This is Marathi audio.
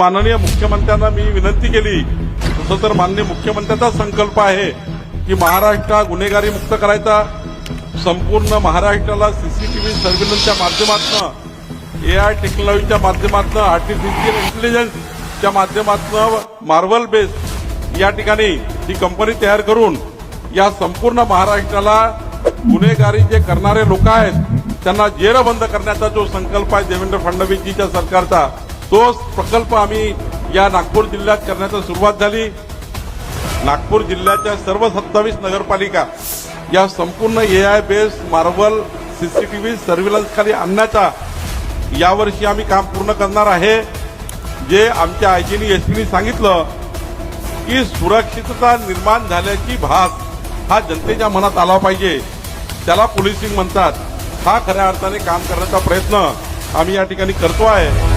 माननीय मुख्यमंत्र्यांना मी विनंती केली. तसं तर माननीय मुख्यमंत्र्यांचा संकल्प आहे की महाराष्ट्र गुन्हेगारी मुक्त करायचा. संपूर्ण महाराष्ट्राला सीसीटीव्ही सर्व्हिलन्सच्या माध्यमातून ए आय टेक्नॉलॉजीच्या माध्यमातून आर्टिफिशियल इंटेलिजन्सच्या माध्यमातून मार्वल बेस्ड या ठिकाणी ही कंपनी तयार करून या संपूर्ण महाराष्ट्राला गुन्हेगारी जे करणारे लोक आहेत त्यांना जेरबंद करण्याचा जो संकल्प आहे देवेंद्र फडणवीसजीच्या सरकारचा तोच प्रकल्प आम्ही या नागपूर जिल्ह्यात करण्याचा सुरुवात झाली. नागपूर जिल्ह्याच्या सर्व सत्तावीस नगरपालिका या संपूर्ण A I base marble CCTV surveillance खाली आणण्याचा यावर्षी आम्ही काम पूर्ण करणार आहे. जे आमच्या आयजीनी एसपीनी सांगितलं की सुरक्षितता निर्माण झाल्याची भास हा जनतेच्या मनात आला पाहिजे. त्याला पोलिसिंग म्हणतात. हा खऱ्या अर्थाने काम करण्याचा प्रयत्न आम्ही या ठिकाणी करतो आहे